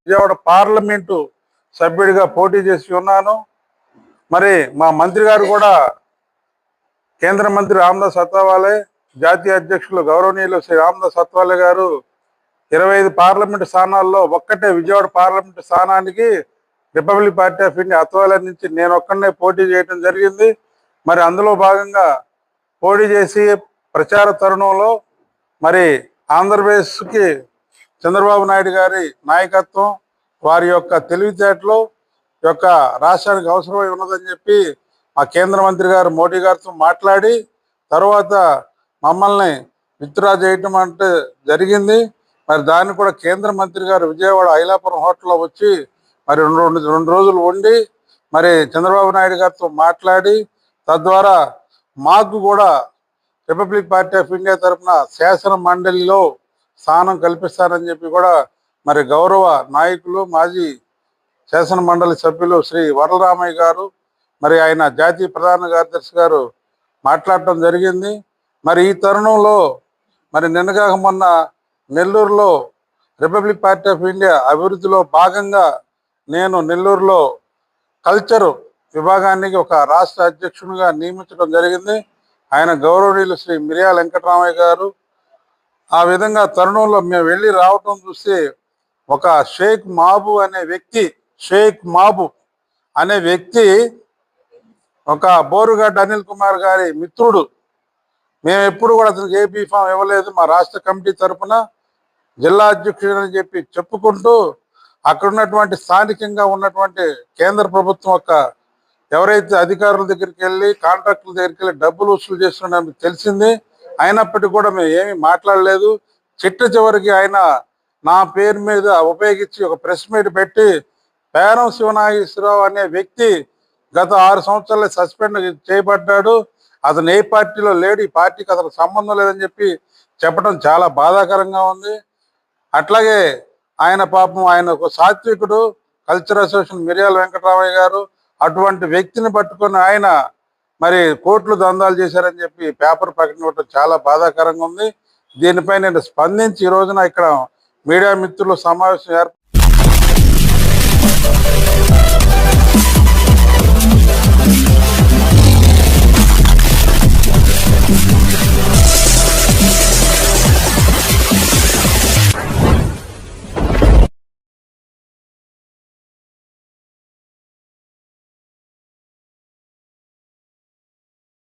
Vijayawada parliament సభ్యుడిగా పోటీ చేసి ఉన్నాను. మరి మా మంత్రి గారు కూడా కేంద్ర మంత్రి రామదాస్ సత్వాలే జాతీయ అధ్యక్షులు గౌరవనీయులు శ్రీ రామదాస్ అత్వాలే గారు ఇరవై ఐదు పార్లమెంటు స్థానాల్లో ఒక్కటే విజయవాడ పార్లమెంటు స్థానానికి Republic Party of India Athawale నుంచి నేను ఒక్కడనే పోటీ చేయడం జరిగింది. మరి అందులో భాగంగా పోటీ చేసి ప్రచార తరుణంలో మరి ఆంధ్రప్రదేశ్కి చంద్రబాబు నాయుడు గారి నాయకత్వం వారి యొక్క తెలివితేటలు యొక్క రాష్ట్రానికి అవసరమై ఉన్నదని చెప్పి మా కేంద్ర మంత్రి గారు మోడీ గారితో మాట్లాడి తర్వాత మమ్మల్ని విత్డ్రా చేయటం అంటే జరిగింది. మరి దాన్ని కూడా కేంద్ర మంత్రి గారు విజయవాడ ఐలాపురం హోటల్లో వచ్చి మరి రెండు రెండు రెండు రోజులు ఉండి మరి చంద్రబాబు నాయుడు గారితో మాట్లాడి తద్వారా మాకు కూడా రిపబ్లిక్ పార్టీ ఆఫ్ ఇండియా తరఫున శాసన మండలిలో స్థానం కల్పిస్తారని చెప్పి కూడా మరి గౌరవ నాయకులు మాజీ శాసన మండలి సభ్యులు శ్రీ వరలరామయ్య గారు మరి ఆయన జాతీయ ప్రధాన కార్యదర్శి గారు మాట్లాడటం జరిగింది. మరి ఈ తరుణంలో మరి నిన్నగాక మొన్న నెల్లూరులో రిపబ్లిక్ పార్టీ ఆఫ్ ఇండియా అభివృద్ధిలో భాగంగా నేను నెల్లూరులో కల్చరు విభాగానికి ఒక రాష్ట్ర అధ్యక్షునిగా నియమించడం జరిగింది. ఆయన గౌరవనీయులు శ్రీ మిరియా వెంకటరామయ్య గారు ఆ విధంగా తరుణంలో మేము వెళ్ళి రావటం చూస్తే ఒక షేక్ మాబు అనే వ్యక్తి షేక్ మాబు అనే వ్యక్తి ఒక బోరుగడ్డ అనిల్ కుమార్ గారి మిత్రుడు. మేము ఎప్పుడు కూడా అతనికి ఏపీ బీఫామ్ ఇవ్వలేదు. మా రాష్ట్ర కమిటీ తరపున జిల్లా అధ్యక్షుడు అని చెప్పి చెప్పుకుంటూ అక్కడ ఉన్నటువంటి స్థానికంగా ఉన్నటువంటి కేంద్ర ప్రభుత్వం యొక్క ఎవరైతే అధికారుల దగ్గరికి వెళ్ళి కాంట్రాక్టుల దగ్గరికి వెళ్ళి డబ్బులు వసూలు చేస్తున్నారని తెలిసింది. అయినప్పటికీ కూడా మేము ఏమీ మాట్లాడలేదు. చిట్ట చివరికి ఆయన నా పేరు మీద ఉపయోగించి ఒక ప్రెస్ మీట్ పెట్టి పేరం శివనాగేశ్వరరావు అనే వ్యక్తి గత ఆరు సంవత్సరాలు సస్పెండ్ చేయబడ్డాడు. అతను ఏ పార్టీలో లేడు ఈ పార్టీకి అతను సంబంధం లేదని చెప్పి చెప్పడం చాలా బాధాకరంగా ఉంది. అట్లాగే ఆయన పాపం ఆయన ఒక సాత్వికుడు కల్చర్ అసోసియేషన్ మిరియాల వెంకటరామయ్య గారు అటువంటి వ్యక్తిని పట్టుకొని ఆయన మరి కోట్లు దందాలు చేశారని చెప్పి పేపర్ ప్రకటన చాలా బాధాకరంగా ఉంది. దీనిపై నేను స్పందించి ఈ రోజున ఇక్కడ మీడియా మిత్రులు సమావేశం ఏర్ప